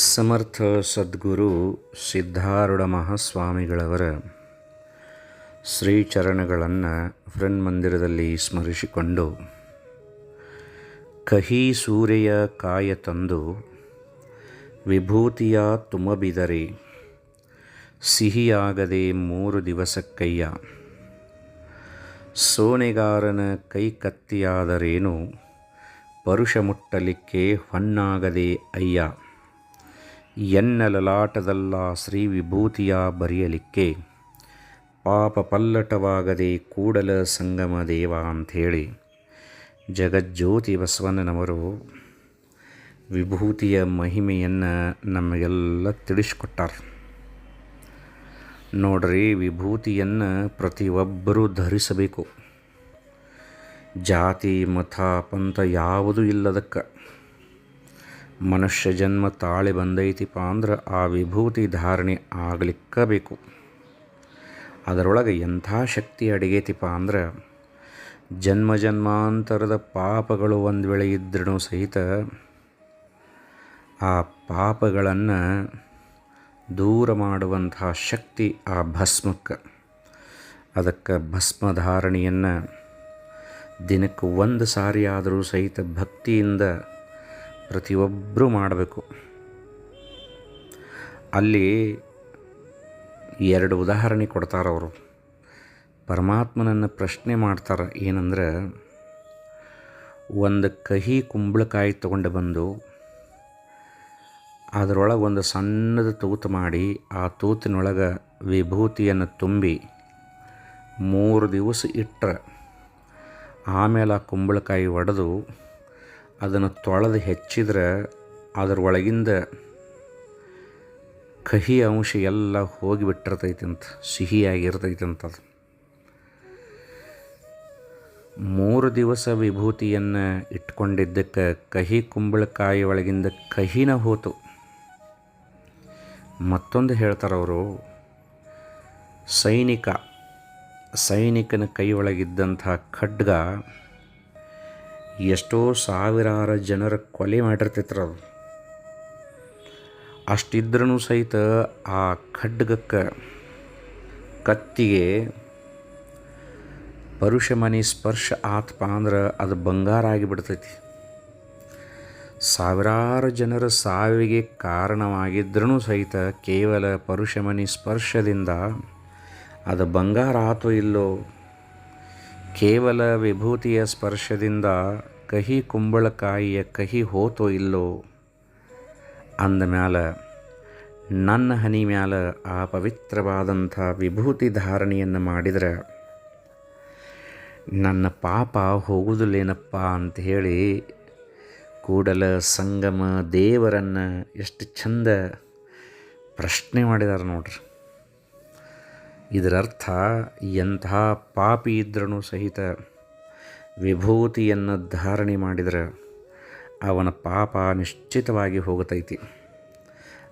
ಸಮರ್ಥ ಸದ್ಗುರು ಸಿದ್ಧಾರೂಢ ಮಹಾಸ್ವಾಮಿಗಳವರ ಶ್ರೀಚರಣಗಳನ್ನು ಮಂದಿರದಲ್ಲಿ ಸ್ಮರಿಸಿಕೊಂಡು, ಕಹಿ ಸೂರೆಯ ಕಾಯ ತಂದು ವಿಭೂತಿಯ ತುಂಬಬಿದರೆ ಸಿಹಿಯಾಗದೆ ಮೂರು ದಿವಸಕ್ಕಯ್ಯ ಸೋನೆಗಾರನ ಕೈ ಕತ್ತಿಯಾದರೇನು, ಪರುಷ ಮುಟ್ಟಲಿಕ್ಕೆ ಹೊನ್ನಾಗದೆ ಅಯ್ಯ. ಎನ್ನ ಲಲಾಟದಲ್ಲ ಶ್ರೀ ವಿಭೂತಿಯ ಬರೆಯಲಿಕ್ಕೆ, ಪಾಪ ಪಲ್ಲಟವಾಗದೆ ಕೂಡಲ ಸಂಗಮ ದೇವ ಅಂಥೇಳಿ. ಜಗಜ್ಯೋತಿ ಬಸವಣ್ಣನವರು ವಿಭೂತಿಯ ಮಹಿಮೆಯನ್ನು ನಮಗೆಲ್ಲ ತಿಳಿಸ್ಕೊಟ್ಟಾರ. ನೋಡ್ರಿ ವಿಭೂತಿಯನ್ನು ಪ್ರತಿಯೊಬ್ಬರೂ ಧರಿಸಬೇಕು. ಜಾತಿ, ಮತ, ಪಂಥ ಯಾವುದೂ ಇಲ್ಲದಕ್ಕೆ. ಮನುಷ್ಯ ಜನ್ಮ ತಾಳಿ ಬಂದೈತಿಪ್ಪ ಅಂದ್ರೆ ಆ ವಿಭೂತಿ ಧಾರಣೆ ಆಗ್ಲಿಕ್ಕ ಬೇಕು ಅದರೊಳಗೆ ಎಂಥ ಶಕ್ತಿ ಅಡಗೈತಿಪ್ಪ ಅಂದ್ರೆ ಜನ್ಮ ಜನ್ಮಾಂತರದ ಪಾಪಗಳು ಒಂದು ವೇಳೆ ಇದ್ರೂ ಸಹಿತ ಆ ಪಾಪಗಳನ್ನು ದೂರ ಮಾಡುವಂತಹ ಶಕ್ತಿ ಆ ಭಸ್ಮಕ್ಕೆ. ಅದಕ್ಕೆ ಭಸ್ಮಧಾರಣೆಯನ್ನು ದಿನಕ್ಕೆ ಒಂದು ಸಾರಿ ಆದರೂ ಸಹಿತ ಭಕ್ತಿಯಿಂದ ಪ್ರತಿಯೊಬ್ಬರೂ ಮಾಡಬೇಕು. ಅಲ್ಲಿ ಎರಡು ಉದಾಹರಣೆ ಕೊಡ್ತಾರೆ ಅವರು. ಪರಮಾತ್ಮನನ್ನು ಪ್ರಶ್ನೆ ಮಾಡ್ತಾರೆ, ಏನಂದ್ರೆ, ಒಂದು ಕಹಿ ಕುಂಬಳಕಾಯಿ ತಗೊಂಡು ಬಂದು, ಅದರೊಳಗೆ ಒಂದು ಸಣ್ಣದ ತೂತು ಮಾಡಿ, ಆ ತೂತಿನೊಳಗೆ ವಿಭೂತಿಯನ್ನು ತುಂಬಿ, ಮೂರು ದಿವಸ ಇಟ್ಟರೆ ಆಮೇಲೆ ಆ ಕುಂಬಳಕಾಯಿ ಒಡೆದು ಅದನ್ನು ತೊಳೆದು ಹೆಚ್ಚಿದ್ರೆ ಅದರೊಳಗಿಂದ ಕಹಿ ಅಂಶ ಎಲ್ಲ ಹೋಗಿಬಿಟ್ಟಿರ್ತೈತಿ ಅಂತ ಸಿಹಿಯಾಗಿರ್ತೈತೆ ಅಂತ ಅದು. ಮೂರು ದಿವಸ ವಿಭೂತಿಯನ್ನು ಇಟ್ಕೊಂಡಿದ್ದಕ್ಕೆ ಕಹಿ ಕುಂಬಳಕಾಯಿ ಒಳಗಿಂದ ಕಹಿನ ಹೋತು. ಮತ್ತೊಂದು ಹೇಳ್ತಾರೆ ಅವರು, ಸೈನಿಕ, ಸೈನಿಕನ ಕೈಯೊಳಗಿದ್ದಂಥ ಖಡ್ಗ ಎಷ್ಟೋ ಸಾವಿರಾರು ಜನರ ಕೊಲೆ ಮಾಡಿರ್ತೈತ್ರ ಅದು. ಅಷ್ಟಿದ್ರೂ ಸಹಿತ ಆ ಖಡ್ಗಕ್ಕೆ ಕತ್ತಿಗೆ ಪರುಷಮನಿ ಸ್ಪರ್ಶ ಆತಪ್ಪ ಅಂದ್ರೆ ಅದು ಬಂಗಾರ ಆಗಿಬಿಡ್ತೈತಿ. ಸಾವಿರಾರು ಜನರ ಸಾವಿಗೆ ಕಾರಣವಾಗಿದ್ರೂ ಸಹಿತ ಕೇವಲ ಪರುಷಮನಿ ಸ್ಪರ್ಶದಿಂದ ಅದು ಬಂಗಾರ ಆತೋ ಇಲ್ಲೋ ಕೇವಲ ವಿಭೂತಿಯ ಸ್ಪರ್ಶದಿಂದ ಕಹಿ ಕುಂಬಳಕಾಯಿಯ ಕಹಿ ಹೋತೋ ಇಲ್ಲೋ? ಅಂದ ಮ್ಯಾಲ, ನನ್ನ ಹನಿ ಮ್ಯಾಲ ಆ ಪವಿತ್ರವಾದಂಥ ವಿಭೂತಿ ಧಾರಣೆಯನ್ನು ಮಾಡಿದರೆ, ನನ್ನ ಪಾಪ ಹೋಗುವುದಿಲ್ಲೇನಪ್ಪ ಅಂತ ಹೇಳಿ ಕೂಡಲ ಸಂಗಮ ದೇವರನ್ನು ಎಷ್ಟು ಚಂದ ಪ್ರಶ್ನೆ ಮಾಡಿದಾರೆ ನೋಡ್ರಿ. ಇದರರ್ಥ ಎಂಥ ಪಾಪಿ ಇದ್ರೂ ಸಹಿತ ವಿಭೂತಿಯನ್ನು ಧಾರಣೆ ಮಾಡಿದರೆ ಅವನ ಪಾಪ ನಿಶ್ಚಿತವಾಗಿ ಹೋಗತೈತಿ.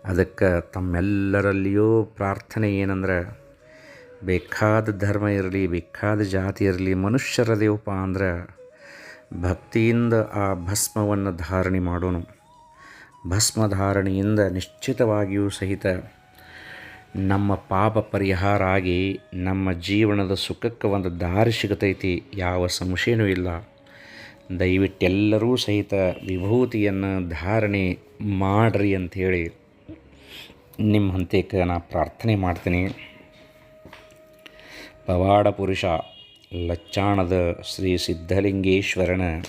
ಅದಕ್ಕೆ ತಮ್ಮೆಲ್ಲರಲ್ಲಿಯೂ ಪ್ರಾರ್ಥನೆ ಏನಂದ್ರೆ, ಬೇಕಾದ ಧರ್ಮ ಇರಲಿ, ಬೇಕಾದ ಜಾತಿ ಇರಲಿ ಮನುಷ್ಯರದೇವಪ್ಪ ಅಂದ್ರೆ ಭಕ್ತಿಯಿಂದ ಆ ಭಸ್ಮವನ್ನು ಧಾರಣೆ ಮಾಡೋನು. ಭಸ್ಮ ಧಾರಣೆಯಿಂದ ನಿಶ್ಚಿತವಾಗಿಯೂ ಸಹಿತ ನಮ್ಮ ಪಾಪ ಪರಿಹಾರ ಆಗಿ ನಮ್ಮ ಜೀವನದ ಸುಖಕ್ಕೆ ಒಂದು ದಾರಿ ಸಿಗತೈತಿ, ಯಾವ ಸಂಶಯನೂ ಇಲ್ಲ. ದಯವಿಟ್ಟೆಲ್ಲರೂ ಸಹಿತ ವಿಭೂತಿಯನ್ನು ಧಾರಣೆ ಮಾಡ್ರಿ ಅಂಥೇಳಿ ನಿಮ್ಮ ಹಂತಕ್ಕೆ ನಾ ಪ್ರಾರ್ಥನೆ ಮಾಡ್ತೀನಿ. ಪವಾಡ ಪುರುಷ, ಲಚ್ಚಾಣದ ಶ್ರೀ ಸಿದ್ಧಲಿಂಗೇಶ್ವರನ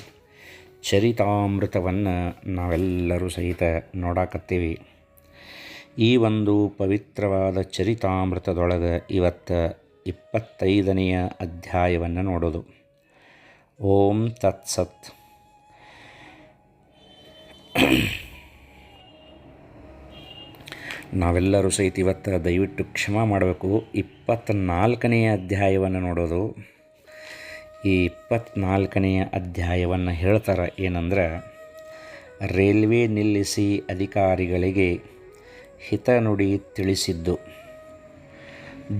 ಚರಿತಾಮೃತವನ್ನು ನಾವೆಲ್ಲರೂ ಸಹಿತ ನೋಡಾಕತ್ತೀವಿ. ಈ ಒಂದು ಪವಿತ್ರವಾದ ಚರಿತಾಮೃತದೊಳಗೆ ಇವತ್ತು ಇಪ್ಪತ್ತೈದನೆಯ ಅಧ್ಯಾಯವನ್ನು ನೋಡೋದು. ಓಂ ತತ್ಸತ್. ನಾವೆಲ್ಲರೂ ಸಹಿತ ಇವತ್ತು ದಯವಿಟ್ಟು ಕ್ಷಮ ಮಾಡಬೇಕು. ಇಪ್ಪತ್ತ್ನಾಲ್ಕನೆಯ ಅಧ್ಯಾಯವನ್ನು ನೋಡೋದು. ಈ ಇಪ್ಪತ್ತ್ನಾಲ್ಕನೆಯ ಅಧ್ಯಾಯವನ್ನು ಹೇಳ್ತಾರೆ ಏನಂದ್ರೆ, ರೈಲ್ವೆ ನಿಲ್ಲಿಸಿ ಅಧಿಕಾರಿಗಳಿಗೆ ಹಿತ ನುಡಿ ತಿಳಿಸಿದ್ದು.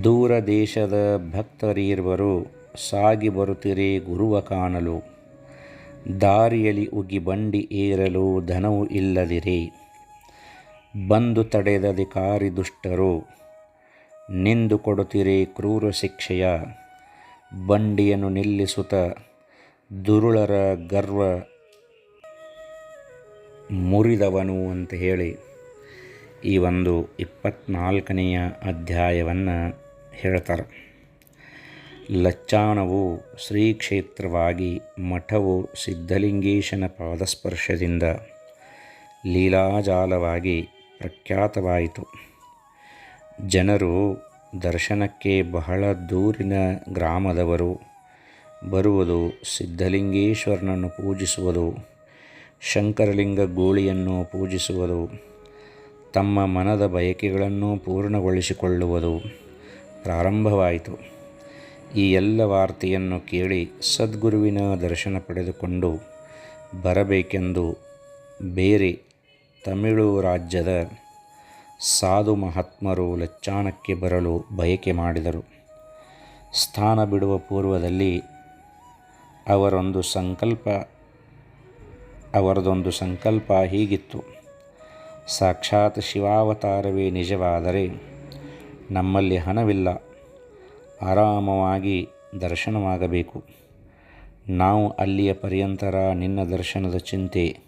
ದೂರ ದೇಶದ ಭಕ್ತರೀರ್ವರು ಸಾಗಿ ಬರುತ್ತಿರಿ ಗುರುವ ಕಾಣಲು. ದಾರಿಯಲ್ಲಿ ಉಗಿ ಬಂಡಿ ಏರಲು ಧನವು ಇಲ್ಲದಿರಿ. ಬಂದು ತಡೆದ ಅಧಿಕಾರಿ ದುಷ್ಟರು ನಿಂದು ಕೊಡುತ್ತಿರಿ ಕ್ರೂರ ಶಿಕ್ಷೆಯ. ಬಂಡಿಯನ್ನು ನಿಲ್ಲಿಸುತ್ತ ದುರುಳರ ಗರ್ವ ಮುರಿದವನು ಅಂತ ಹೇಳಿ. ಈ ಒಂದು ಇಪ್ಪತ್ನಾಲ್ಕನೆಯ ಅಧ್ಯಾಯವನ್ನು ಹೇಳ್ತಾರೆ. ಲಚ್ಚಾಣವು ಶ್ರೀಕ್ಷೇತ್ರವಾಗಿ ಮಠವು ಸಿದ್ಧಲಿಂಗೇಶನ ಪಾದಸ್ಪರ್ಶದಿಂದ ಲೀಲಾಜಾಲವಾಗಿ ಪ್ರಖ್ಯಾತವಾಯಿತು. ಜನರು ದರ್ಶನಕ್ಕೆ ಬಹಳ ದೂರಿನ ಗ್ರಾಮದವರು, ಬರುವುದು ಸಿದ್ಧಲಿಂಗೇಶ್ವರನನ್ನು ಪೂಜಿಸುವುದು, ಶಂಕರಲಿಂಗ ಗೋಳಿಯನ್ನು ಪೂಜಿಸುವುದು ತಮ್ಮ ಮನದ ಬಯಕೆಗಳನ್ನು ಪೂರ್ಣಗೊಳಿಸಿಕೊಳ್ಳುವುದು ಪ್ರಾರಂಭವಾಯಿತು. ಈ ಎಲ್ಲ ವಾರ್ತೆಯನ್ನು ಕೇಳಿ ಸದ್ಗುರುವಿನ ದರ್ಶನ ಪಡೆದುಕೊಂಡು ಬರಬೇಕೆಂದು ಬೇರೆ ತಮಿಳು ರಾಜ್ಯದ ಸಾಧು ಮಹಾತ್ಮರು ಲಚ್ಚಾಣಕ್ಕೆ ಬರಲು ಬಯಕೆ ಮಾಡಿದರು. ಸ್ಥಾನ ಬಿಡುವ ಪೂರ್ವದಲ್ಲಿ ಅವರೊಂದು ಸಂಕಲ್ಪ, ಅವರದೊಂದು ಸಂಕಲ್ಪ ಹೀಗಿತ್ತು. ಸಾಕ್ಷಾತ್ ಶಿವಾವತಾರವೇ ನಿಜವಾದರೆ ನಮ್ಮಲ್ಲಿ ಹಣವಿಲ್ಲ. ಆರಾಮವಾಗಿ ದರ್ಶನವಾಗಬೇಕು. ನಾವು ಅಲ್ಲಿಯ ಪರ್ಯಂತರ ನಿನ್ನ ದರ್ಶನದ ಚಿಂತೆ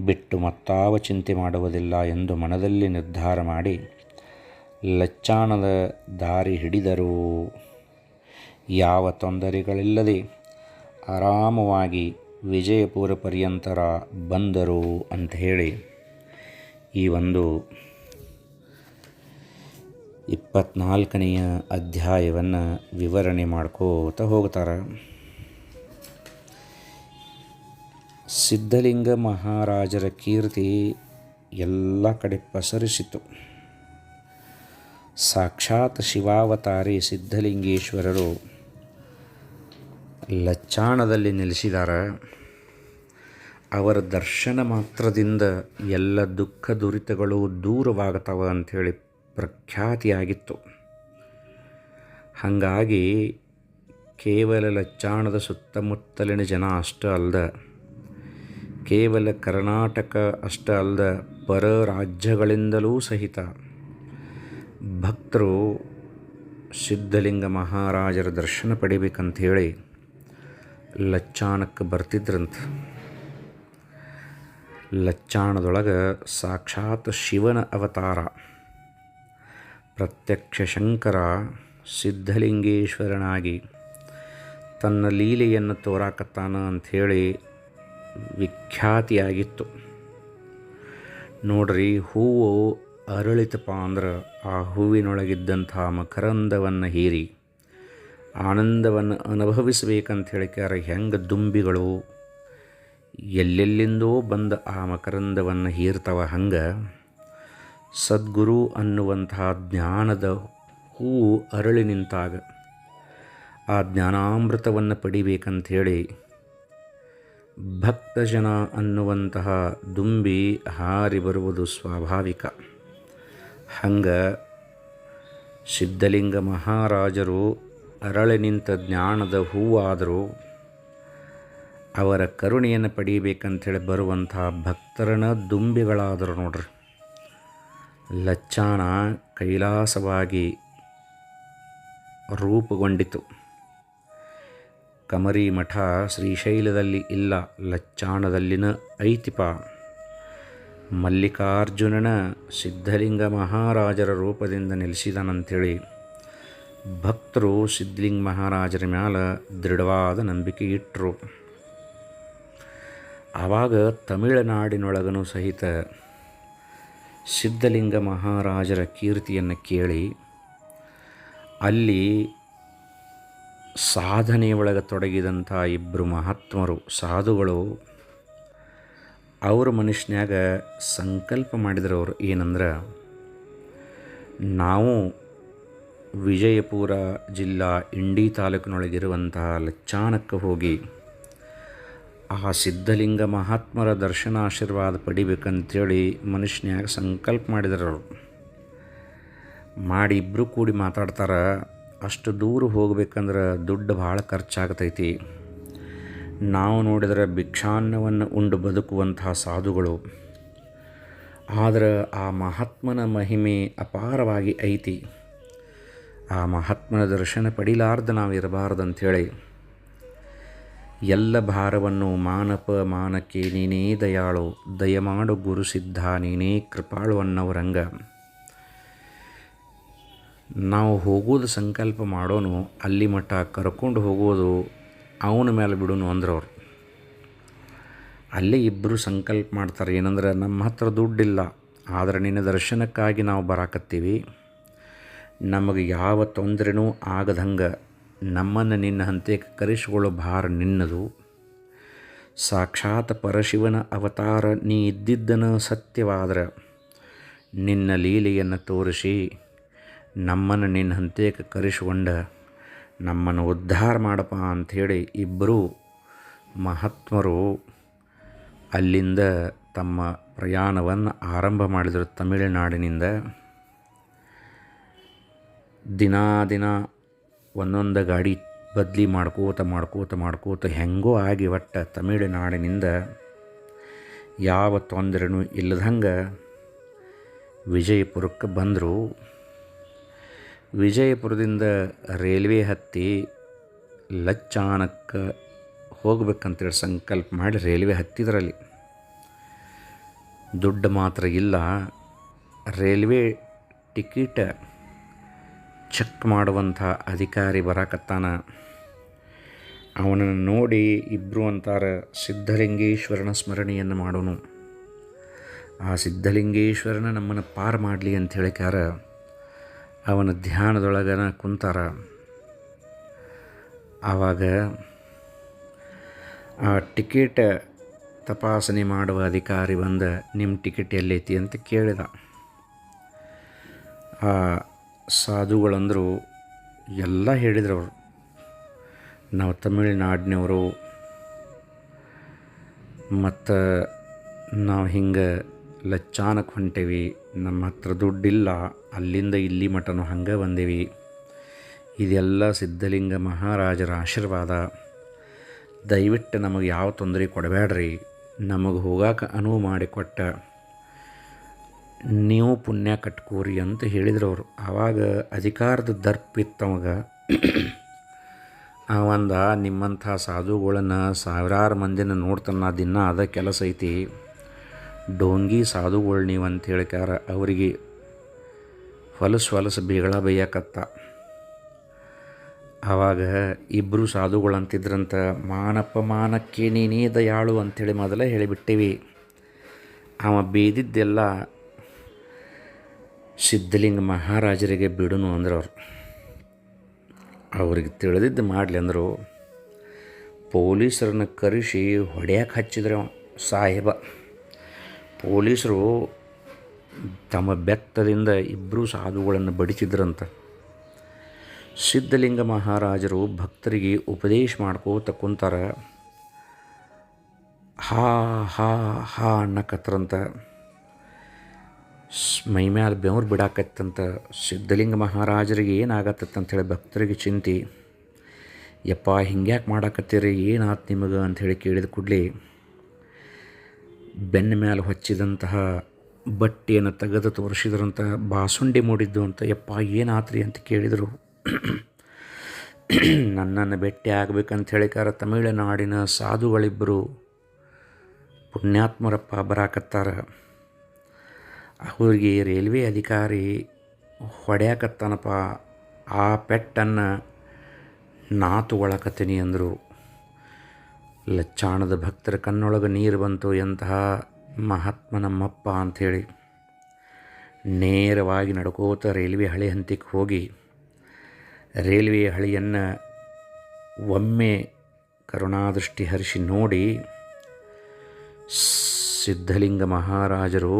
ಬಿಟ್ಟು ಮತ್ತಾವ ಚಿಂತೆ ಮಾಡುವುದಿಲ್ಲ ಎಂದು ಮನದಲ್ಲಿ ನಿರ್ಧಾರ ಮಾಡಿ, ಲಚ್ಚಾಣದ ದಾರಿ ಹಿಡಿದರು ಯಾವ ತೊಂದರೆಗಳಿಲ್ಲದೆ ಆರಾಮವಾಗಿ ವಿಜಯಪುರ ಪರ್ಯಂತರ ಬಂದರು ಅಂತ ಹೇಳಿ. ಈ ಒಂದು ಇಪ್ಪತ್ನಾಲ್ಕನೆಯ ಅಧ್ಯಾಯವನ್ನು ವಿವರಣೆ ಮಾಡ್ಕೋತ ಹೋಗ್ತಾರೆ. ಸಿದ್ಧಲಿಂಗ ಮಹಾರಾಜರ ಕೀರ್ತಿ ಎಲ್ಲ ಕಡೆ ಪಸರಿಸಿತು. ಸಾಕ್ಷಾತ್ ಶಿವಾವತಾರಿ ಸಿದ್ಧಲಿಂಗೇಶ್ವರರು ಲಚ್ಚಾಣದಲ್ಲಿ ನೆಲೆಸಿದಾರ. ಅವರ ದರ್ಶನ ಮಾತ್ರದಿಂದ ಎಲ್ಲ ದುಃಖ ದುರಿತಗಳು ದೂರವಾಗತ್ತವ ಅಂಥೇಳಿ ಪ್ರಖ್ಯಾತಿಯಾಗಿತ್ತು. ಹಾಗಾಗಿ ಕೇವಲ ಲಚ್ಚಾಣದ ಸುತ್ತಮುತ್ತಲಿನ ಜನ ಅಷ್ಟೇ ಅಲ್ದ, ಕೇವಲ ಕರ್ನಾಟಕ ಅಷ್ಟೇ ಅಲ್ದ ಪರ ರಾಜ್ಯಗಳಿಂದಲೂ ಸಹಿತ ಭಕ್ತರು ಸಿದ್ಧಲಿಂಗ ಮಹಾರಾಜರ ದರ್ಶನ ಪಡಿಬೇಕಂಥೇಳಿ ಲಚ್ಚಾಣಕ್ಕೆ ಬರ್ತಿದ್ರಂತ. ಲಚ್ಚಾಣದೊಳಗೆ ಸಾಕ್ಷಾತ್ ಶಿವನ ಅವತಾರ. ಪ್ರತ್ಯಕ್ಷ ಶಂಕರ ಸಿದ್ಧಲಿಂಗೇಶ್ವರನಾಗಿ ತನ್ನ ಲೀಲೆಯನ್ನು ತೋರಾಕತ್ತಾನ ಅಂಥೇಳಿ ವಿಖ್ಯಾತಿಯಾಗಿತ್ತು. ನೋಡ್ರಿ, ಹೂವು ಅರಳಿತಪ್ಪ ಅಂದ್ರೆ ಆ ಹೂವಿನೊಳಗಿದ್ದಂಥ ಮಕರಂದವನ್ನು ಹೀರಿ ಆನಂದವನ್ನು ಅನುಭವಿಸಬೇಕಂತ ಹೇಳಿಕ್ಯಾರ ಹೆಂಗೆ ದುಂಬಿಗಳು ಎಲ್ಲೆಲ್ಲಿಂದೋ ಬಂದ ಆ ಮಕರಂದವನ್ನು ಹೀರ್ತಾವ ಹಂಗೆ ಸದ್ಗುರು ಅನ್ನುವಂತಹ ಜ್ಞಾನದ ಹೂವು ಅರಳಿ ನಿಂತಾಗ ಆ ಜ್ಞಾನಾಮೃತವನ್ನು ಪಡಿಬೇಕಂಥೇಳಿ ಭಕ್ತಜನ ಅನ್ನುವಂತಹ ದುಂಬಿ ಹಾರಿ ಬರುವುದು ಸ್ವಾಭಾವಿಕ. ಹಂಗೆ ಸಿದ್ಧಲಿಂಗ ಮಹಾರಾಜರು ಅರಳಿ ನಿಂತ ಜ್ಞಾನದ ಹೂವಾದರೂ ಅವರ ಕರುಣೆಯನ್ನು ಪಡೀಬೇಕಂಥೇಳಿ ಬರುವಂಥ ಭಕ್ತರನ ದುಂಬಿಗಳಾದರು ನೋಡ್ರಿ. ಲಚ್ಚಾಣ ಕೈಲಾಸವಾಗಿ ರೂಪುಗೊಂಡಿತು. ಕಮರಿ ಮಠ ಶ್ರೀಶೈಲದಲ್ಲಿ ಇಲ್ಲ ಲಚ್ಚಾಣದಲ್ಲಿನ ಐತಿಪ ಮಲ್ಲಿಕಾರ್ಜುನನ ಸಿದ್ಧಲಿಂಗ ಮಹಾರಾಜರ ರೂಪದಿಂದ ನೆಲೆಸಿದನಂಥೇಳಿ ಭಕ್ತರು ಸಿದ್ಧಲಿಂಗ ಮಹಾರಾಜರ ಮ್ಯಾಲ ದೃಢವಾದ ನಂಬಿಕೆ ಇಟ್ಟರು ಆವಾಗ ತಮಿಳುನಾಡಿನೊಳಗನು ಸಹಿತ ಸಿದ್ಧಲಿಂಗ ಮಹಾರಾಜರ ಕೀರ್ತಿಯನ್ನು ಕೇಳಿ ಅಲ್ಲಿ ಸಾಧನೆಯೊಳಗೆ ತೊಡಗಿದಂಥ ಇಬ್ಬರು ಮಹಾತ್ಮರು, ಸಾಧುಗಳು ಅವ್ರ ಮನುಷ್ಯನಾಗ ಸಂಕಲ್ಪ ಮಾಡಿದ್ರು ಏನಂದ್ರೆ, ನಾವು ವಿಜಯಪುರ ಜಿಲ್ಲಾ ಇಂಡಿ ತಾಲೂಕಿನೊಳಗಿರುವಂತಹ ಲಚ್ಚಾನಕ್ಕೆ ಹೋಗಿ ಆ ಸಿದ್ಧಲಿಂಗ ಮಹಾತ್ಮರ ದರ್ಶನ ಆಶೀರ್ವಾದ ಪಡಿಬೇಕಂತೇಳಿ ಮನುಷ್ಯನ್ಯಾಗ ಸಂಕಲ್ಪ ಮಾಡಿದ್ರು ಅವರು. ಮಾಡಿ ಇಬ್ಬರು ಕೂಡಿ ಮಾತಾಡ್ತಾರೆ, ಅಷ್ಟು ದೂರ ಹೋಗ್ಬೇಕಂದ್ರೆ ದುಡ್ಡು ಭಾಳ ಖರ್ಚಾಗ್ತೈತಿ. ನಾವು ನೋಡಿದರೆ ಭಿಕ್ಷಾನ್ನವನ್ನು ಉಂಡು ಬದುಕುವಂತಹ ಸಾಧುಗಳು. ಆದ್ರೆ ಆ ಮಹಾತ್ಮನ ಮಹಿಮೆ ಅಪಾರವಾಗಿ ಐತಿ. ಆ ಮಹಾತ್ಮನ ದರ್ಶನ ಪಡಿಲಾರ್ದ ನಾವು ಇರಬಾರ್ದು ಅಂಥೇಳಿ ಎಲ್ಲ ಭಾರವನ್ನು ಮಾನಪ ಮಾನಕ್ಕೆ ನೀನೇ ದಯಾಳು, ದಯಮಾಡು ಗುರುಸಿದ್ಧ ನೀನೇ ಕೃಪಾಳು ಅನ್ನೋರಂಗ ನಾವು ಹೋಗೋದು ಸಂಕಲ್ಪ ಮಾಡೋನು, ಅಲ್ಲಿ ಮಠ ಕರ್ಕೊಂಡು ಹೋಗೋದು ಅವನ ಮೇಲೆ ಬಿಡೋನು ಅಂದ್ರವ್ರು. ಅಲ್ಲೇ ಇಬ್ಬರು ಸಂಕಲ್ಪ ಮಾಡ್ತಾರೆ, ಏನಂದ್ರೆ ನಮ್ಮ ಹತ್ರ ದುಡ್ಡಿಲ್ಲ, ಆದರೆ ನಿನ್ನ ದರ್ಶನಕ್ಕಾಗಿ ನಾವು ಬರಾಕತ್ತೀವಿ. ನಮಗೆ ಯಾವ ತೊಂದರೆನೂ ಆಗದಂಗೆ ನಮ್ಮನ್ನು ನಿನ್ನ ಹಂತಕ್ಕೆ ಕರೆಸಿಕೊಳ್ಳೋ ಭಾರ ನಿನ್ನದು. ಸಾಕ್ಷಾತ್ ಪರಶಿವನ ಅವತಾರ ನೀ ಇದ್ದಿದ್ದನ ಸತ್ಯವಾದ್ರೆ ನಿನ್ನ ಲೀಲೆಯನ್ನು ತೋರಿಸಿ ನಮ್ಮನ್ನು ನಿನ್ನ ಹಂತಕ್ಕೆ ಕರೆಸಿಕೊಂಡ ನಮ್ಮನ್ನು ಉದ್ಧಾರ ಮಾಡಪ್ಪ ಅಂಥೇಳಿ ಇಬ್ಬರು ಮಹಾತ್ಮರು ಅಲ್ಲಿಂದ ತಮ್ಮ ಪ್ರಯಾಣವನ್ನು ಆರಂಭ ಮಾಡಿದರು ತಮಿಳುನಾಡಿನಿಂದ. ದಿನಾ ದಿನ ಒಂದೊಂದು ಗಾಡಿ ಬದಲಿ ಮಾಡ್ಕೋತ ಮಾಡ್ಕೋತ ಮಾಡ್ಕೋತ ಹೆಂಗೋ ಆಗಿ ಒಟ್ಟು ತಮಿಳುನಾಡಿನಿಂದ ಯಾವ ತೊಂದರೆನೂ ಇಲ್ಲದಂಗೆ ವಿಜಯಪುರಕ್ಕೆ ಬಂದರು. ವಿಜಯಪುರದಿಂದ ರೈಲ್ವೆ ಹತ್ತಿ ಲಚ್ಚಾಣಕ್ಕೆ ಹೋಗ್ಬೇಕಂತೇಳಿ ಸಂಕಲ್ಪ ಮಾಡಿ ರೈಲ್ವೆ ಹತ್ತಿದ್ರಲ್ಲಿ. ದುಡ್ಡು ಮಾತ್ರ ಇಲ್ಲ. ರೈಲ್ವೆ ಟಿಕೆಟ್ ಚೆಕ್ ಮಾಡುವಂಥ ಅಧಿಕಾರಿ ಬರಾಕತ್ತಾನ. ಅವನನ್ನು ನೋಡಿ ಇಬ್ಬರು ಅಂತಾರೆ, ಸಿದ್ಧಲಿಂಗೇಶ್ವರನ ಸ್ಮರಣೆಯನ್ನು ಮಾಡೋನು. ಆ ಸಿದ್ಧಲಿಂಗೇಶ್ವರನ ನಮ್ಮನ್ನು ಪಾರು ಮಾಡಲಿ ಅಂತ ಹೇಳಿಕಾರ ಅವನ ಧ್ಯಾನದೊಳಗನ ಕುಂತಾರ. ಆವಾಗ ಆ ಟಿಕೆಟ್ ತಪಾಸಣೆ ಮಾಡುವ ಅಧಿಕಾರಿ ಬಂದ ನಿಮ್ಮ ಟಿಕೆಟ್ ಎಲ್ಲೈತಿ? ಅಂತ ಕೇಳಿದ. ಆ ಸಾಧುಗಳಂದರು ಎಲ್ಲ ಹೇಳಿದ್ರು ಅವರು. ನಾವು ತಮಿಳುನಾಡಿನವರು ಮತ್ತು ನಾವು ಹಿಂಗೆ ಲಚ್ಚಾನಕ್ಕೆ ಹೊಂಟೇವಿ. ನಮ್ಮ ಹತ್ರ ದುಡ್ಡಿಲ್ಲ. ಅಲ್ಲಿಂದ ಇಲ್ಲಿ ಮಟನು ಹಂಗೆ ಬಂದೇವಿ. ಇದೆಲ್ಲ ಸಿದ್ಧಲಿಂಗ ಮಹಾರಾಜರ ಆಶೀರ್ವಾದ. ದಯವಿಟ್ಟು ನಮಗೆ ಯಾವ ತೊಂದರೆ ಕೊಡಬೇಡ್ರಿ ನಮಗೆ ಹೋಗಾಕ ಅನುವು ಮಾಡಿಕೊಟ್ಟ ನೀವು ಪುಣ್ಯ ಕಟ್ಕೋರಿ ಅಂತ ಹೇಳಿದ್ರು ಅವರು. ಆವಾಗ ಅಧಿಕಾರದ ದರ್ಪಿತ್ತವಾಗ ಆ ಅವಂದ ನಿಮ್ಮಂಥ ಸಾಧುಗಳನ್ನು ಸಾವಿರಾರು ಮಂದಿನ ನೋಡ್ತಾನ ದಿನ ಅದ ಕೆಲಸ ಐತಿ. ಡೋಂಗಿ ಸಾಧುಗಳು ನೀವು ಅಂತ ಹೇಳಿಕಾರ ಅವರಿಗೆ ಹೊಲಸು ಹೊಲಸು ಬೇಗಳ ಬೈಯಕತ್ತ. ಆವಾಗ ಇಬ್ಬರು ಸಾಧುಗಳು ಅಂತಿದ್ರಂತ ಮಾನಪ್ಪ ಮಾನಕ್ಕೆ ನೀನೇ ದಯಾಳು ಅಂಥೇಳಿ ಮೊದಲೇ ಹೇಳಿಬಿಟ್ಟಿವಿ. ಅವ ಬೇದಿದ್ದೆಲ್ಲ ಸಿದ್ಧಲಿಂಗ ಮಹಾರಾಜರಿಗೆ ಬಿಡುನು ಅಂದ್ರೆ ಅವ್ರು ಅವ್ರಿಗೆ ತಿಳಿದಿದ್ದು ಮಾಡಲಿ ಅಂದರು. ಪೊಲೀಸರನ್ನ ಕರೆಸಿ ಹೊಡ್ಯಕ್ಕೆ ಹಚ್ಚಿದ್ರೆ ಸಾಹೇಬ. ಪೊಲೀಸರು ತಮ್ಮ ಬೆತ್ತದಿಂದ ಇಬ್ಬರು ಸಾಧುಗಳನ್ನು ಬಡಿಸಿದ್ರಂತ. ಸಿದ್ಧಲಿಂಗ ಮಹಾರಾಜರು ಭಕ್ತರಿಗೆ ಉಪದೇಶ ಮಾಡ್ಕೋತ ಕುಂತಾರ. ಹಾ ಹಾ ಹಾ ಅನ್ನಕತ್ರಂತ. ಮೈ ಮ್ಯಾಲೆ ಬೆವ್ರು ಬಿಡಾಕತ್ತಂತ ಸಿದ್ಧಲಿಂಗ ಮಹಾರಾಜರಿಗೆ ಏನಾಗತ್ತಂತ ಹೇಳಿ ಭಕ್ತರಿಗೆ ಚಿಂತೆ. ಯಪ್ಪ, ಹಿಂಗ್ಯಾಕೆ ಮಾಡಾಕತ್ತೀರಿ? ಏನಾತ್ ನಿಮಗೆ ಅಂಥೇಳಿ ಕೇಳಿದ ಕೂಡಲೇ ಬೆನ್ನ ಮ್ಯಾಲೆ ಹೊಚ್ಚಿದಂತಹ ಬಟ್ಟೆಯನ್ನು ತೆಗೆದು ತೋರಿಸಿದ್ರಂತ ಬಾಸುಂಡಿ ಮೂಡಿದ್ದು ಅಂತ ಯಪ್ಪ, ಏನಾತ್ರಿ ಅಂತ ಕೇಳಿದರು. ನನ್ನನ್ನು ಭೇಟಿ ಆಗ್ಬೇಕಂತ ಹೇಳಿಕಾರ ತಮಿಳುನಾಡಿನ ಸಾಧುಗಳಿಬ್ಬರು ಪುಣ್ಯಾತ್ಮರಪ್ಪ ಬರಾಕತ್ತಾರ. ಅವ್ರಿಗೆ ರೈಲ್ವೆ ಅಧಿಕಾರಿ ಹೊಡ್ಯಾಕತ್ತಾನಪ್ಪ, ಆ ಪೆಟ್ಟನ್ನು ನಾ ತಗೊಳಕತ್ತೀನಿ ಅಂದರು. ಲಚ್ಚಾಣದ ಭಕ್ತರ ಕಣ್ಣೊಳಗೆ ನೀರು ಬಂತು, ಎಂತಹ ಮಹಾತ್ಮ ನಮ್ಮಪ್ಪ ಅಂಥೇಳಿ ನೇರವಾಗಿ ನಡ್ಕೋತ ರೈಲ್ವೆ ಹಳಿ ಹಂತಕ್ಕೆ ಹೋಗಿ, ರೈಲ್ವೆ ಹಳಿಯನ್ನು ಒಮ್ಮೆ ಕರುಣಾದೃಷ್ಟಿ ಹರಿಸಿ ನೋಡಿ, ಸಿದ್ಧಲಿಂಗ ಮಹಾರಾಜರು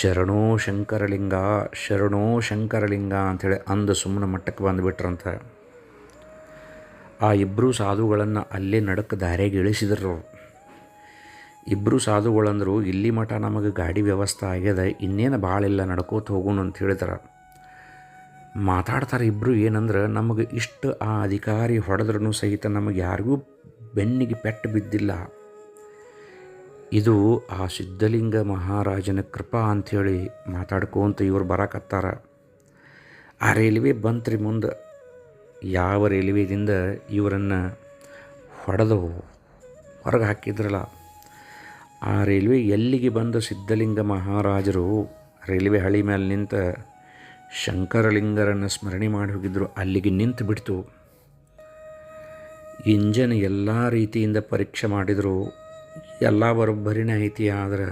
ಶರಣೋ ಶಂಕರಲಿಂಗ ಶರಣೋ ಶಂಕರಲಿಂಗ ಅಂಥೇಳಿ ಅಂದು ಸುಮ್ಮನೆ ಮಟ್ಟಕ್ಕೆ ಬಂದುಬಿಟ್ರಂತ. ಆ ಇಬ್ಬರು ಸಾಧುಗಳನ್ನು ಅಲ್ಲೇ ನಡಕ್ಕೆ ದಾರಿಗೆ ಇಳಿಸಿದ್ರು. ಇಬ್ಬರು ಸಾಧುಗಳಂದರು, ಇಲ್ಲಿ ಮಠ ನಮಗೆ ಗಾಡಿ ವ್ಯವಸ್ಥೆ ಆಗ್ಯದ, ಇನ್ನೇನು ಭಾಳ ಇಲ್ಲ ನಡ್ಕೋತ ಹೋಗೋಣ ಅಂತ ಹೇಳಿದ್ರೆ. ಮಾತಾಡ್ತಾರೆ ಇಬ್ಬರು ಏನಂದ್ರೆ, ನಮಗೆ ಇಷ್ಟು ಆ ಅಧಿಕಾರಿ ಹೊಡೆದ್ರೂ ಸಹಿತ ನಮಗೆ ಯಾರಿಗೂ ಬೆನ್ನಿಗೆ ಪೆಟ್ಟು ಬಿದ್ದಿಲ್ಲ. ಇದು ಆ ಸಿದ್ಧಲಿಂಗ ಮಹಾರಾಜನ ಕೃಪಾ ಅಂಥೇಳಿ ಮಾತಾಡ್ಕೊಂತ ಇವ್ರು ಬರಕತ್ತಾರ. ಆ ರೈಲ್ವೆ ಬಂತ್ರಿ ಮುಂದೆ ಯಾವ ರೈಲ್ವೆದಿಂದ ಇವರನ್ನು ಹೊಡೆದು ಹೊರಗೆ ಹಾಕಿದ್ರಲ್ಲ, ಆ ರೈಲ್ವೆ ಎಲ್ಲಿಗೆ ಬಂದ ಸಿದ್ಧಲಿಂಗ ಮಹಾರಾಜರು, ರೈಲ್ವೆ ಹಳಿ ಮೇಲೆ ನಿಂತ ಶಂಕರಲಿಂಗರನ್ನು ಸ್ಮರಣೆ ಮಾಡಿ ಹೋಗಿದ್ರು, ಅಲ್ಲಿಗೆ ನಿಂತು ಬಿಡ್ತು. ಇಂಜನ್ ಎಲ್ಲ ರೀತಿಯಿಂದ ಪರೀಕ್ಷೆ ಮಾಡಿದರು ಎಲ್ಲ ಬರೋಬ್ಬರಿನೇ ಐತಿ, ಆದ್ರೆ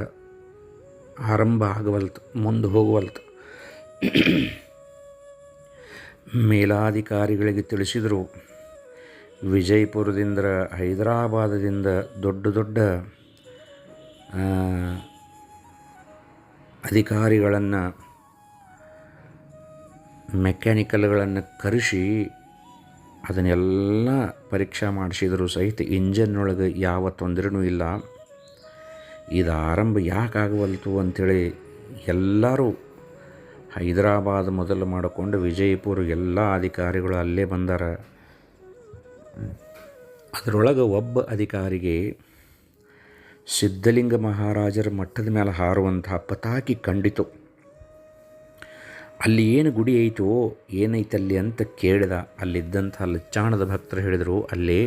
ಆರಂಭ ಆಗವಲ್ತು, ಮುಂದೆ ಹೋಗವಲ್ತು. ಮೇಲಾಧಿಕಾರಿಗಳಿಗೆ ತಿಳಿಸಿದರು, ವಿಜಯಪುರದಿಂದ ಹೈದರಾಬಾದದಿಂದ ದೊಡ್ಡ ದೊಡ್ಡ ಅಧಿಕಾರಿಗಳನ್ನು, ಮೆಕ್ಯಾನಿಕಲ್ಗಳನ್ನು ಕರೆಸಿ ಅದನ್ನೆಲ್ಲ ಪರೀಕ್ಷೆ ಮಾಡಿಸಿದರೂ ಸಹಿತ. ಇಂಜನ್ನೊಳಗೆ ಯಾವ ತೊಂದರೆನೂ ಇಲ್ಲ. ಇದು ಆರಂಭ ಯಾಕೆ ಆಗವಲ್ತು ಅಂಥೇಳಿ ಎಲ್ಲರೂ ಹೈದರಾಬಾದ್ ಮೊದಲು ಮಾಡಿಕೊಂಡು ವಿಜಯಪುರ ಎಲ್ಲ ಅಧಿಕಾರಿಗಳು ಅಲ್ಲೇ ಬಂದಾರ. ಅದರೊಳಗೆ ಒಬ್ಬ ಅಧಿಕಾರಿಗೆ ಸಿದ್ಧಲಿಂಗ ಮಹಾರಾಜರ ಮಟ್ಟದ ಮೇಲೆ ಹಾರುವಂತಹ ಪತಾಕಿ ಕಂಡಿತು. ಅಲ್ಲಿ ಏನು ಗುಡಿ ಐತೋ ಏನೈತಲ್ಲಿ ಅಂತ ಕೇಳಿದ. ಅಲ್ಲಿದ್ದಂಥ ಲಚ್ಚಾಣದ ಭಕ್ತರು ಹೇಳಿದರು, ಅಲ್ಲಿ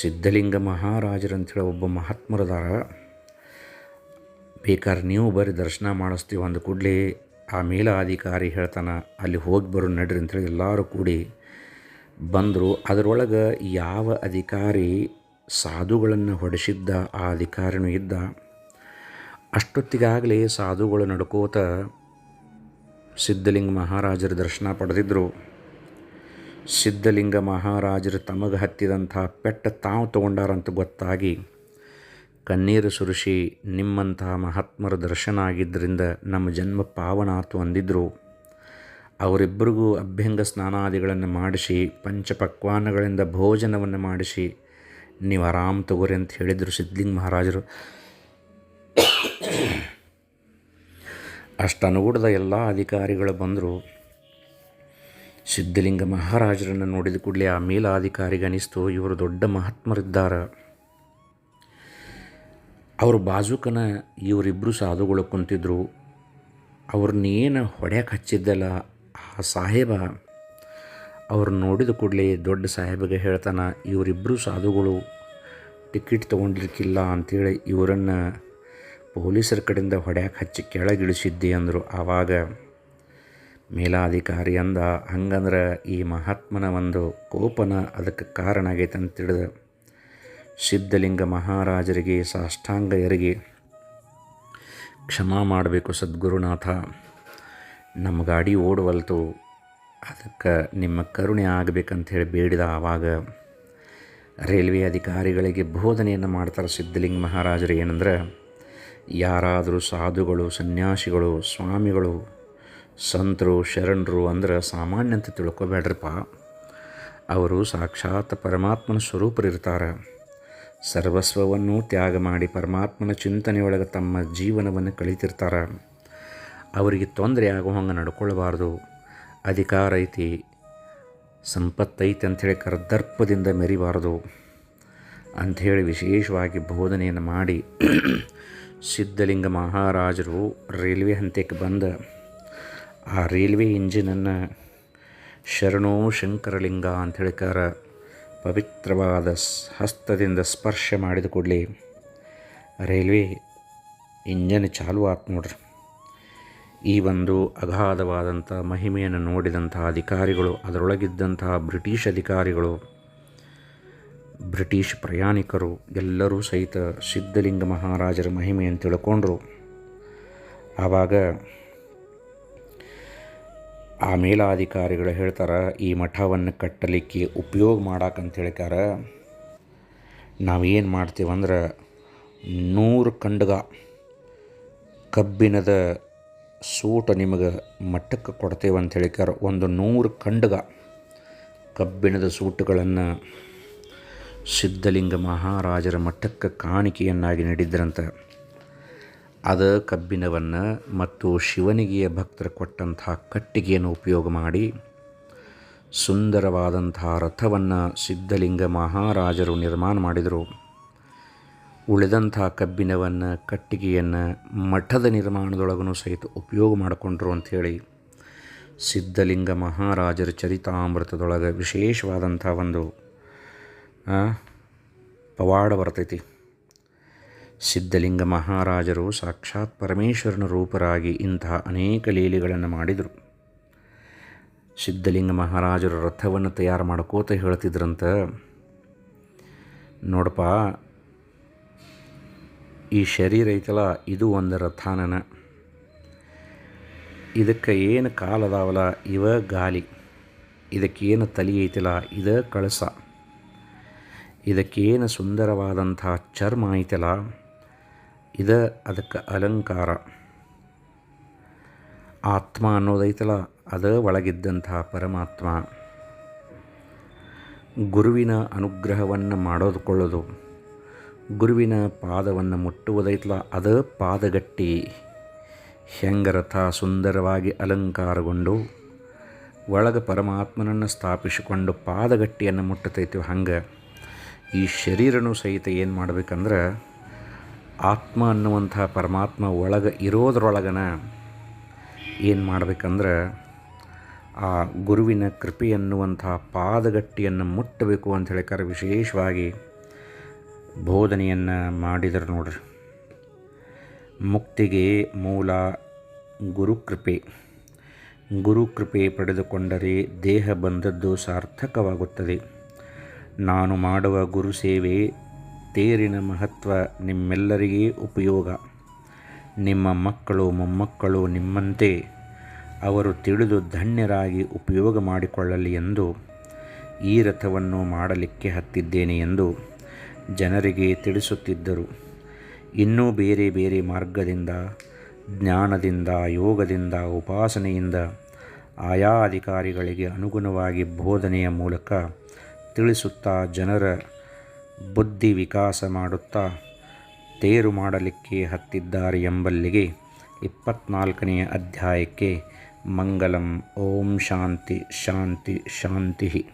ಸಿದ್ಧಲಿಂಗ ಮಹಾರಾಜರಂಥೇಳಿ ಒಬ್ಬ ಮಹಾತ್ಮರದಾರ. ಬೇಕಾದ್ರೆ ನೀವು ಬರೀ ದರ್ಶನ ಮಾಡಿಸ್ತೀವಿ ಅಂದ ಕೂಡಲೇ ಆ ಮೇಲಾಧಿಕಾರಿ ಹೇಳ್ತಾನೆ, ಅಲ್ಲಿ ಹೋಗಿ ಬರೋ ನಡ್ರಿ ಅಂಥೇಳಿ ಎಲ್ಲರೂ ಕೂಡಿ ಬಂದರು. ಅದರೊಳಗೆ ಯಾವ ಅಧಿಕಾರಿ ಸಾಧುಗಳನ್ನು ಹೊಡೆಸಿದ್ದ, ಆ ಅಧಿಕಾರಿನೂ ಇದ್ದ. ಅಷ್ಟೊತ್ತಿಗಾಗಲೇ ಸಾಧುಗಳು ನಡ್ಕೋತ ಸಿದ್ಧಲಿಂಗ ಮಹಾರಾಜರ ದರ್ಶನ ಪಡೆದಿದ್ದರು ಸಿದ್ಧಲಿಂಗ ಮಹಾರಾಜರು ತಮಗೆ ಹತ್ತಿದಂಥ ಪೆಟ್ಟ ತಾವು ತೊಗೊಂಡಾರಂತ ಗೊತ್ತಾಗಿ ಕಣ್ಣೀರು ಸುರಿಸಿ ನಿಮ್ಮಂತಹ ಮಹಾತ್ಮರ ದರ್ಶನ ಆಗಿದ್ದರಿಂದ ನಮ್ಮ ಜನ್ಮ ಪಾವನಾತು ಅಂದಿದ್ದರು ಅವರಿಬ್ಬರಿಗೂ ಅಭ್ಯಂಗ ಸ್ನಾನಾದಿಗಳನ್ನು ಮಾಡಿಸಿ, ಪಂಚಪಕ್ವಾನಗಳಿಂದ ಭೋಜನವನ್ನು ಮಾಡಿಸಿ, ನೀವು ಆರಾಮ್ ತಗೋರಿ ಅಂತ ಹೇಳಿದರು ಸಿದ್ಧಲಿಂಗ ಮಹಾರಾಜರು. ಅಷ್ಟು ಎಲ್ಲ ಅಧಿಕಾರಿಗಳು ಬಂದರು. ಸಿದ್ಧಲಿಂಗ ಮಹಾರಾಜರನ್ನು ನೋಡಿದ ಕೂಡಲೇ ಆ ಮೇಲಾಧಿಕಾರಿಗೆ ಅನಿಸ್ತು ಇವರು ದೊಡ್ಡ ಮಹಾತ್ಮರಿದ್ದಾರೆ. ಅವ್ರ ಬಾಜುಕನ ಇವರಿಬ್ಬರು ಸಾಧುಗಳು ಕುಂತಿದ್ರು. ಅವ್ರನ್ನೇನು ಹೊಡ್ಯಕ್ಕೆ ಹಚ್ಚಿದ್ದಲ್ಲ ಆ ಸಾಹೇಬ. ಅವ್ರು ನೋಡಿದ ಕೂಡಲೇ ದೊಡ್ಡ ಸಾಹೇಬಗೆ ಹೇಳ್ತಾನೆ ಇವರಿಬ್ಬರು ಸಾಧುಗಳು ಟಿಕೆಟ್ ತೊಗೊಂಡಿರ್ಕಿಲ್ಲ ಅಂಥೇಳಿ ಇವರನ್ನು ಪೊಲೀಸರ ಕಡೆಯಿಂದ ಹೊಡ್ಯಾಕೆ ಹಚ್ಚಿ ಕೆಳಗಿಳಿಸಿದ್ದೆ ಅಂದರು ಆವಾಗ. ಮೇಲಾಧಿಕಾರಿ ಅಂದ, ಹಂಗಂದ್ರೆ ಈ ಮಹಾತ್ಮನ ಒಂದು ಕೋಪನ ಅದಕ್ಕೆ ಕಾರಣ ಆಗೈತೆ ಅಂತ ತಿಳಿದ. ಸಿದ್ಧಲಿಂಗ ಮಹಾರಾಜರಿಗೆ ಸಾಷ್ಟಾಂಗ ಎರಗಿ ಕ್ಷಮಾ ಮಾಡಬೇಕು ಸದ್ಗುರುನಾಥ. ನಮ್ಮ ಗಾಡಿ ಓಡುವಲ್ತು, ಅದಕ್ಕೆ ನಿಮ್ಮ ಕರುಣೆ ಆಗಬೇಕಂತ ಹೇಳಿ ಬೇಡಿದ ಆವಾಗ ರೈಲ್ವೆ ಅಧಿಕಾರಿಗಳಿಗೆ ಬೋಧನೆಯನ್ನು ಮಾಡ್ತಾರೆ ಸಿದ್ಧಲಿಂಗ ಮಹಾರಾಜರು. ಏನಂದ್ರೆ, ಯಾರಾದರೂ ಸಾಧುಗಳು, ಸನ್ಯಾಸಿಗಳು, ಸ್ವಾಮಿಗಳು, ಸಂತರು, ಶರಣರು ಅಂದ್ರೆ ಸಾಮಾನ್ಯ ಅಂತ ತಿಳ್ಕೊಬೇಡ್ರಪ್ಪ. ಅವರು ಸಾಕ್ಷಾತ್ ಪರಮಾತ್ಮನ ಸ್ವರೂಪರಿರ್ತಾರೆ. ಸರ್ವಸ್ವವನ್ನು ತ್ಯಾಗ ಮಾಡಿ ಪರಮಾತ್ಮನ ಚಿಂತನೆಯೊಳಗೆ ತಮ್ಮ ಜೀವನವನ್ನು ಕಳೀತಿರ್ತಾರೆ. ಅವರಿಗೆ ತೊಂದರೆ ಆಗೋ ಹಂಗೆ ನಡ್ಕೊಳ್ಬಾರ್ದು. ಅಧಿಕಾರ ಐತಿ. ಸಂಪತ್ತೈತಿ ಅಂಥೇಳಿ ಕರ್ದರ್ಪದಿಂದ ಮೆರಿಬಾರ್ದು. ಅಂಥೇಳಿ ವಿಶೇಷವಾಗಿ ಬೋಧನೆಯನ್ನು ಮಾಡಿ ಸಿದ್ಧಲಿಂಗ ಮಹಾರಾಜರು ರೈಲ್ವೆ ಹಂತಕ್ಕೆ ಬಂದ. ಆ ರೈಲ್ವೆ ಇಂಜಿನನ್ನು ಶರಣೋ ಶಂಕರಲಿಂಗ ಅಂತ ಹೇಳಿಕಾರ ಪವಿತ್ರವಾದ ಹಸ್ತದಿಂದ ಸ್ಪರ್ಶ ಮಾಡಿದ ಕೂಡಲೇ, ರೈಲ್ವೆ ಇಂಜನ್ ಚಾಲು ಆತು ನೋಡ್ರಿ. ಈ ಒಂದು ಅಗಾಧವಾದಂಥ ಮಹಿಮೆಯನ್ನು ನೋಡಿದಂಥ ಅಧಿಕಾರಿಗಳು, ಅದರೊಳಗಿದ್ದಂತಹ ಬ್ರಿಟಿಷ್ ಅಧಿಕಾರಿಗಳು, ಬ್ರಿಟಿಷ್ ಪ್ರಯಾಣಿಕರು ಎಲ್ಲರೂ ಸಹಿತ ಸಿದ್ಧಲಿಂಗ ಮಹಾರಾಜರ ಮಹಿಮೆಯನ್ನು ತಿಳ್ಕೊಂಡ್ರು. ಆವಾಗ ಆ ಮೇಲಾಧಿಕಾರಿಗಳು ಹೇಳ್ತಾರೆ, ಈ ಮಠವನ್ನು ಕಟ್ಟಲಿಕ್ಕೆ ಉಪಯೋಗ ಮಾಡಾಕಂತ ಹೇಳ್ಕಾರ ನಾವೇನು ಮಾಡ್ತೀವಂದ್ರೆ ನೂರು ಕಂಡಗ ಕಬ್ಬಿಣದ ಸೂಟ ನಿಮಗೆ ಮಠಕ್ಕೆ ಕೊಡ್ತೇವೆ ಅಂತ ಹೇಳಿಕಾರ ಒಂದು ನೂರು ಕಂಡಗ ಕಬ್ಬಿಣದ ಸೂಟುಗಳನ್ನು ಸಿದ್ಧಲಿಂಗ ಮಹಾರಾಜರ ಮಠಕ್ಕೆ ಕಾಣಿಕೆಯನ್ನಾಗಿ ನೀಡಿದ್ರಂತೆ ಅದ ಕಬ್ಬಿಣವನ್ನು ಮತ್ತು ಶಿವನಿಗೆಯ ಭಕ್ತರು ಕೊಟ್ಟಂತಹ ಕಟ್ಟಿಗೆಯನ್ನು ಉಪಯೋಗ ಮಾಡಿ ಸುಂದರವಾದಂತಹ ರಥವನ್ನು ಸಿದ್ಧಲಿಂಗ ಮಹಾರಾಜರು ನಿರ್ಮಾಣ ಮಾಡಿದರು. ಉಳಿದಂಥ ಕಬ್ಬಿಣವನ್ನು, ಕಟ್ಟಿಗೆಯನ್ನು ಮಠದ ನಿರ್ಮಾಣದೊಳಗೂ ಸಹಿತ ಉಪಯೋಗ ಮಾಡಿಕೊಂಡ್ರು ಅಂಥೇಳಿ ಸಿದ್ಧಲಿಂಗ ಮಹಾರಾಜರ ಚರಿತಾಮೃತದೊಳಗೆ ವಿಶೇಷವಾದಂಥ ಒಂದು ಪವಾಡ ಬರ್ತೈತಿ. ಸಿದ್ಧಲಿಂಗ ಮಹಾರಾಜರು ಸಾಕ್ಷಾತ್ ಪರಮೇಶ್ವರನ ರೂಪರಾಗಿ ಇಂತಹ ಅನೇಕ ಲೀಲೆಗಳನ್ನು ಮಾಡಿದರು. ಸಿದ್ಧಲಿಂಗ ಮಹಾರಾಜರು ರಥವನ್ನು ತಯಾರು ಮಾಡ್ಕೋತ ಹೇಳ್ತಿದ್ರಂತ, ನೋಡಪ್ಪ, ಈ ಶರೀರ ಐತಲ್ಲ, ಇದು ಒಂದು ರಥಾನನ. ಇದಕ್ಕೆ ಏನು ಕಾಲದಾವಲ್ಲ ಇವ ಗಾಲಿ. ಇದಕ್ಕೇನು ತಲೆ ಐತಿಲ್ಲ, ಇದ ಕಳಸ. ಇದಕ್ಕೇನು ಸುಂದರವಾದಂಥ ಚರ್ಮ ಐತಲ್ಲ ಇದ ಅದಕ್ಕೆ ಅಲಂಕಾರ ಆತ್ಮ ಅನ್ನೋದೈತಲ್ಲ ಅದ ಒಳಗಿದ್ದಂತಹ ಪರಮಾತ್ಮ ಗುರುವಿನ ಅನುಗ್ರಹವನ್ನು ಮಾಡೋದುಕೊಳ್ಳೋದು ಗುರುವಿನ ಪಾದವನ್ನು ಮುಟ್ಟುವುದೈತಲ್ಲ ಅದ ಪಾದಗಟ್ಟಿ ಹೆಂಗರಥ ಸುಂದರವಾಗಿ ಅಲಂಕಾರಗೊಂಡು ಒಳಗೆ ಪರಮಾತ್ಮನನ್ನು ಸ್ಥಾಪಿಸಿಕೊಂಡು ಪಾದಗಟ್ಟಿಯನ್ನು ಮುಟ್ಟತೈತಿವಿ ಹಂಗೆ ಈ ಶರೀರನೂ ಸಹಿತ ಏನು ಮಾಡ್ಬೇಕಂದ್ರೆ ಆತ್ಮ ಅನ್ನುವಂಥ ಪರಮಾತ್ಮ ಒಳಗೆ ಇರೋದ್ರೊಳಗನ ಏನು ಮಾಡ್ಬೇಕಂದ್ರೆ ಆ ಗುರುವಿನ ಕೃಪೆ ಅನ್ನುವಂಥ ಪಾದಗಟ್ಟಿಯನ್ನು ಮುಟ್ಟಬೇಕು ಅಂತ ಹೇಳಿಕಾರ ವಿಶೇಷವಾಗಿ ಬೋಧನೆಯನ್ನು ಮಾಡಿದರು ನೋಡ್ರಿ. ಮುಕ್ತಿಗೆ ಮೂಲ ಗುರುಕೃಪೆ. ಗುರುಕೃಪೆ ಪಡೆದುಕೊಂಡರೆ ದೇಹ ಬಂದದ್ದು ಸಾರ್ಥಕವಾಗುತ್ತದೆ. ನಾನು ಮಾಡುವ ಗುರು ಸೇವೆ ತೇರಿನ ಮಹತ್ವ ನಿಮ್ಮೆಲ್ಲರಿಗೇ ಉಪಯೋಗ. ನಿಮ್ಮ ಮಕ್ಕಳು, ಮೊಮ್ಮಕ್ಕಳು ನಿಮ್ಮಂತೆ ಅವರು ತಿಳಿದು ಧನ್ಯರಾಗಿ ಉಪಯೋಗ ಮಾಡಿಕೊಳ್ಳಲಿ ಎಂದು ಈ ರಥವನ್ನು ಮಾಡಲಿಕ್ಕೆ ಹತ್ತಿದ್ದೇನೆ ಎಂದು ಜನರಿಗೆ ತಿಳಿಸುತ್ತಿದ್ದರು. ಇನ್ನೂ ಬೇರೆ ಬೇರೆ ಮಾರ್ಗದಿಂದ, ಜ್ಞಾನದಿಂದ, ಯೋಗದಿಂದ, ಉಪಾಸನೆಯಿಂದ ಆಯಾ ಅಧಿಕಾರಿಗಳಿಗೆ ಅನುಗುಣವಾಗಿ ಬೋಧನೆಯ ಮೂಲಕ ತಿಳಿಸುತ್ತಾ ಜನರ ಬುದ್ಧಿ ವಿಕಾಸ ಮಾಡುತ್ತಾ ತೇರು ಮಾಡಲಿಕ್ಕೆ ಹತ್ತಿದ್ದಾರೆ ಎಂಬಲ್ಲಿಗೆ ಇಪ್ಪತ್ನಾಲ್ಕನೆಯ ಅಧ್ಯಾಯಕ್ಕೆ ಮಂಗಲಂ. ಓಂ ಶಾಂತಿ ಶಾಂತಿ ಶಾಂತಿ.